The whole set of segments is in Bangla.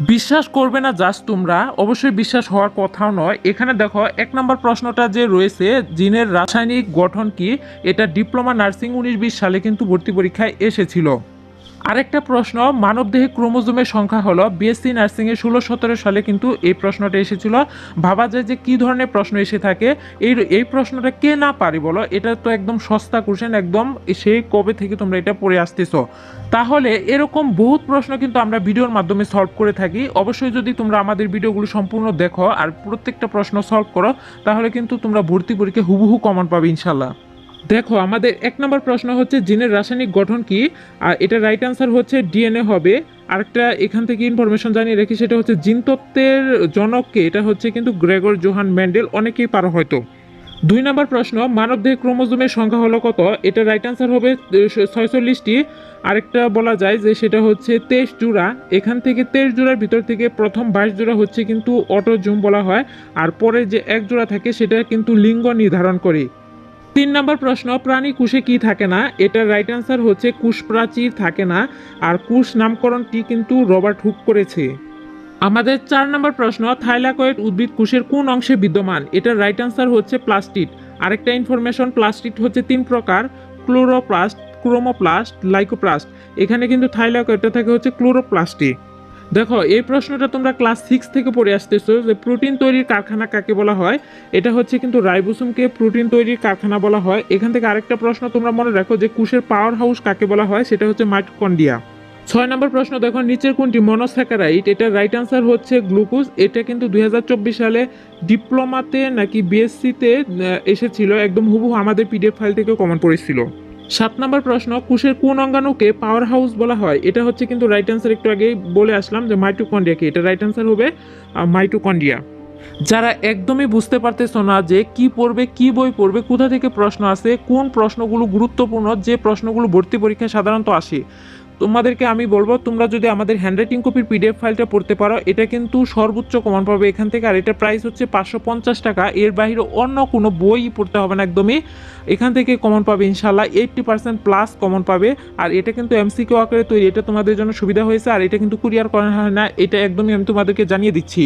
বিশ্বাস করবে না জাস্ট তোমরা, অবশ্যই বিশ্বাস হওয়ার কথাও নয়। এখানে দেখো, এক নম্বর প্রশ্নটা যে রয়েছে, জিনের রাসায়নিক গঠন কি? এটা ডিপ্লোমা নার্সিং উনিশ বিশ সালে কিন্তু ভর্তি পরীক্ষায় এসেছিল। আরেকটা প্রশ্ন, মানবদেহে ক্রোমোজোমের সংখ্যা হলো বিএসসি নার্সিংয়ে ষোলো সতেরো সালে কিন্তু এই প্রশ্নটা এসেছিল। ভাবা যায় যে কী ধরনের প্রশ্ন এসে থাকে। এই এই প্রশ্নটা কে না পারি বলো? এটা তো একদম সস্তা কোশ্চেন একদম সেই কবে থেকে তোমরা এটা পড়ে আসতেছো। তাহলে এরকম বহুত প্রশ্ন কিন্তু আমরা ভিডিওর মাধ্যমে সলভ করে থাকি। অবশ্যই যদি তোমরা আমাদের ভিডিওগুলো সম্পূর্ণ দেখো আর প্রত্যেকটা প্রশ্ন সলভ করো, তাহলে কিন্তু তোমরা ভর্তি পরীক্ষা হুবহু কমন পাবে ইনশাল্লাহ। দেখো, আমাদের এক নম্বর প্রশ্ন হচ্ছে, জিনের রাসায়নিক গঠন কি? আর এটা রাইট আনসার হচ্ছে ডিএনএ হবে। আরেকটা এখান থেকে ইনফরমেশন জানিয়ে রাখি, সেটা হচ্ছে জিন তত্ত্বের জনককে, এটা হচ্ছে কিন্তু গ্রেগর জোহান ম্যান্ডেল, অনেকেই পারো হয়তো। দুই নম্বর প্রশ্ন মানবদেহে ক্রোমোজোমের সংখ্যা হলো কত? এটা রাইট আনসার হবে ছয়চল্লিশটি। আরেকটা বলা যায় যে সেটা হচ্ছে তেইশ জোড়া। এখান থেকে তেইশ জোড়ার ভিতর থেকে প্রথম বাইশ জোড়া হচ্ছে কিন্তু অটোজুম বলা হয়। আর পরে যে এক জোড়া থাকে, সেটা কিন্তু লিঙ্গ নির্ধারণ করে। তিন নম্বর প্রশ্ন, প্রাণী কুশে কি থাকে না? এটার রাইট অ্যান্সার হচ্ছে কুশ প্রাচীর থাকে না। আর কুশ নামকরণটি কিন্তু রবার্ট হুক করেছে? আমাদের চার নম্বর প্রশ্ন, থাইলাকয়েড উদ্ভিদ কুশের কোন অংশে বিদ্যমান? এটার রাইট অ্যান্সার হচ্ছে প্লাস্টিড। আরেকটা ইনফরমেশন প্লাস্টিড হচ্ছে তিন প্রকার, ক্লোরোপ্লাস্ট, ক্রোমোপ্লাস্ট, লাইকোপ্লাস্ট। এখানে কিন্তু থাইলাকয়েডটা থাকে হচ্ছে ক্লোরোপ্লাস্টে। দেখো, এই প্রশ্নটা তোমরা ক্লাস সিক্স থেকে পড়ে আসতেছো যে প্রোটিন তৈরির কারখানা কাকে বলা হয়? এটা হচ্ছে কিন্তু রাইবোসোমকে প্রোটিন তৈরির কারখানা বলা হয়। এখান থেকে আরেকটা প্রশ্ন তোমরা মনে রাখো যে কুশের পাওয়ার হাউস কাকে বলা হয়? সেটা হচ্ছে মাইটোকন্ডিয়া ছয় নম্বর প্রশ্ন দেখো, নিচের কোনটি? মনোস্যাকারাইট এটা রাইট আনসার হচ্ছে গ্লুকোজ এটা কিন্তু দু হাজার চব্বিশ সালে ডিপ্লোমাতে নাকি বিএসসিতে এসেছিল, একদম হুবহু আমাদের পিডিএফ ফাইল থেকে কমন পড়েছিল। সাত নম্বর প্রশ্ন, কুশের কোন অঙ্গাণুকে পাওয়ার হাউস বলা হয়? এটা হচ্ছে কিন্তু রাইট আনসার একটু আগেই বলে আসলাম যে মাইটোকন্ডিয়াকে এটা রাইট আনসার হবে মাইটোকন্ডিয়া যারা একদমই বুঝতে পারতেছো না যে কি পড়বে, কি বই পড়বে, কোথা থেকে প্রশ্ন আসে, কোন প্রশ্নগুলো গুরুত্বপূর্ণ, যে প্রশ্নগুলো ভর্তি পরীক্ষায় সাধারণত আসে তোমাদেরকে আমি বলব, তোমরা যদি আমাদের হ্যান্ডরাইটিং কপির পিডিএফ ফাইলটা পড়তে পারো, এটা কিন্তু সর্বোচ্চ কমান পাবে এখান থেকে, আর এটা প্রাইস হচ্ছে পাঁচশো পঞ্চাশ টাকা। এর বাইরে অন্য কোনো বই পড়তে হবে না একদমই। এখান থেকে কমন পাবে ইনশাল্লাহ এইটটি পার্সেন্ট প্লাস কমন পাবে। আর এটা কিন্তু এমসি এমসিকিউ আকারে তৈরি, এটা তোমাদের জন্য সুবিধা হয়েছে, আর এটা কিন্তু কুরিয়ার করা হয় না, এটা একদমই আমি তোমাদেরকে জানিয়ে দিচ্ছি।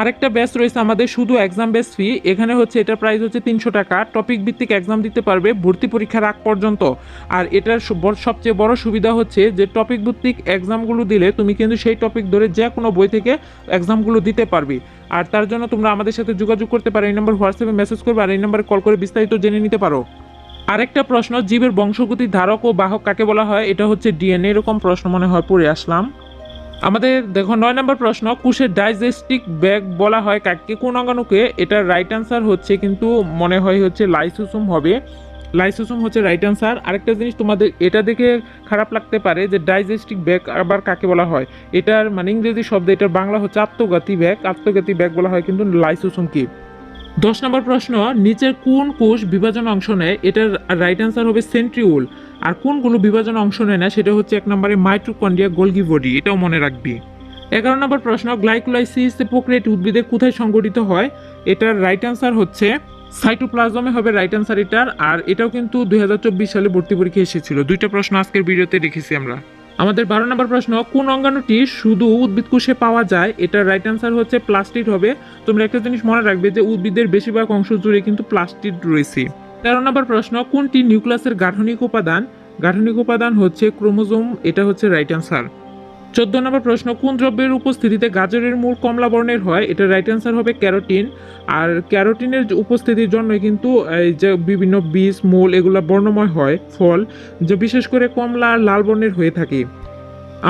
আরেকটা ব্যাচ রয়েছে আমাদের, শুধু এক্সাম বেস ফি এখানে হচ্ছে এটা প্রাইস হচ্ছে তিনশো টাকা। টপিক ভিত্তিক এক্সাম দিতে পারবে ভর্তি পরীক্ষার আগ পর্যন্ত। আর এটার সবচেয়ে বড় সুবিধা হচ্ছে যে টপিক ভিত্তিক এক্সামগুলো দিলে তুমি কিন্তু সেই টপিক ধরে যে কোনো বই থেকে এক্সামগুলো দিতে পারবে। আর তার জন্য তোমরা আমাদের সাথে যোগাযোগ করতে পারো। এই নম্বর হোয়াটসঅ্যাপে মেসেজ করবে আর এই নম্বরে কল করে বিস্তারিত জেনে নিতে পারো। আরেকটা প্রশ্ন, জীবের বংশগতির ধারক ও বাহক কাকে বলা হয়? এটা হচ্ছে ডিএনএ এরকম প্রশ্ন মনে হয়, পড়ে আসলাম। আমাদের দেখো নয় নম্বর প্রশ্ন, কুশের ডাইজেস্টিক ব্যাগ বলা হয় কাকে? কোন অঙ্গাণুকে? এটার রাইট আনসার হচ্ছে কিন্তু মনে হয় হচ্ছে লাইসোসোম হবে। লাইসোসোম হচ্ছে রাইট আনসার আরেকটা জিনিস তোমাদের, এটা দেখে খারাপ লাগতে পারে যে ডাইজেস্টিক ব্যাগ আবার কাকে বলা হয়? এটার মানে ইংরেজি শব্দ এটার বাংলা হচ্ছে আত্মঘাতী ব্যাগ। আত্মঘাতী ব্যাগ বলা হয় কিন্তু লাইসোসোম কি? দশ নম্বর প্রশ্ন, নিচের কোন কোষ বিভাজন অংশ নেয়? এটার রাইট আনসার হবে সেন্ট্রিউল আর কোনগুলো বিভাজন অংশ নেয় না, সেটা হচ্ছে এক নম্বরে মাইট্রোকন্ডিয়া গোলগি বডি এটাও মনে রাখবি। এগারো নম্বর প্রশ্ন গ্লাইকোলাইসিস প্রক্রিয়াটি উদ্ভিদে কোথায় সংগঠিত হয়? এটার রাইট অ্যান্সার হচ্ছে সাইটোপ্লাজমে হবে রাইট আনসার এটার। আর এটাও কিন্তু দুই হাজার চব্বিশ সালে ভর্তি পরীক্ষা এসেছিল। দুইটা প্রশ্ন আজকের ভিডিওতে রেখেছি আমরা। আমাদের বারো নম্বর প্রশ্ন, কোন অঙ্গাণুটি শুধু উদ্ভিদ কোষে পাওয়া যায়? এটার রাইট অ্যান্সার হচ্ছে প্লাস্টিড হবে। তোমরা একটা জিনিস মনে রাখবে যে উদ্ভিদের বেশিরভাগ অংশ জুড়ে কিন্তু প্লাস্টিড রয়েছে। তেরো নম্বর প্রশ্ন, কোনটি নিউক্লিয়াসের গাঠনিক উপাদান? গাঠনিক উপাদান হচ্ছে ক্রোমোজোম এটা হচ্ছে রাইট আনসার চোদ্দ নম্বর প্রশ্ন, কোন দ্রব্যের উপস্থিতিতে গাজরের মূল কমলা বর্ণের হয়? এটা রাইট আনসার হবে ক্যারোটিন। আর ক্যারোটিনের উপস্থিতির জন্য কিন্তু এই যে বিভিন্ন বীজ, মূল, এগুলো বর্ণময় হয়, ফল, যে বিশেষ করে কমলা আর লাল বর্ণের হয়ে থাকে।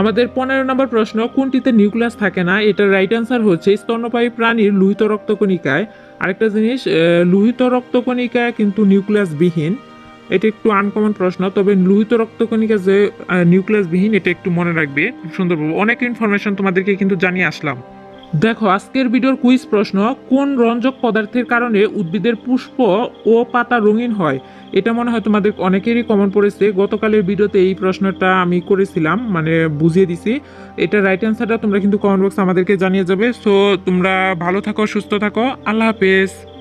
আমাদের পনেরো নম্বর প্রশ্ন, কোনটিতে নিউক্লিয়াস থাকে না? এটার রাইট আনসার হচ্ছে স্তন্যপায়ী প্রাণীর লোহিত রক্তকণিকায়। আরেকটা জিনিস লোহিত রক্তকণিকা কিন্তু নিউক্লিয়াস বিহীন এটা একটু আনকমন প্রশ্ন, তবে লোহিত রক্তকণিকা যে নিউক্লিয়াস বিহীন এটা একটু মনে রাখবে খুব সুন্দর অনেক ইনফরমেশন তোমাদেরকে কিন্তু জানিয়ে আসলাম। দেখো, আজকের ভিডিওর কুইজ প্রশ্ন, কোন রঞ্জক পদার্থের কারণে উদ্ভিদের পুষ্প ও পাতা রঙিন হয়? এটা মনে হয় তোমাদের অনেকেরই কমন পড়েছে। গতকালের ভিডিওতে এই প্রশ্নটা আমি করেছিলাম মানে বুঝিয়ে দিছি। এটা রাইট অ্যান্সারটা তোমরা কিন্তু কমেন্ট বক্সে আমাদেরকে জানিয়ে যাবে। সো তোমরা ভালো থাকো, সুস্থ থাকো। আল্লাহ হাফেজ।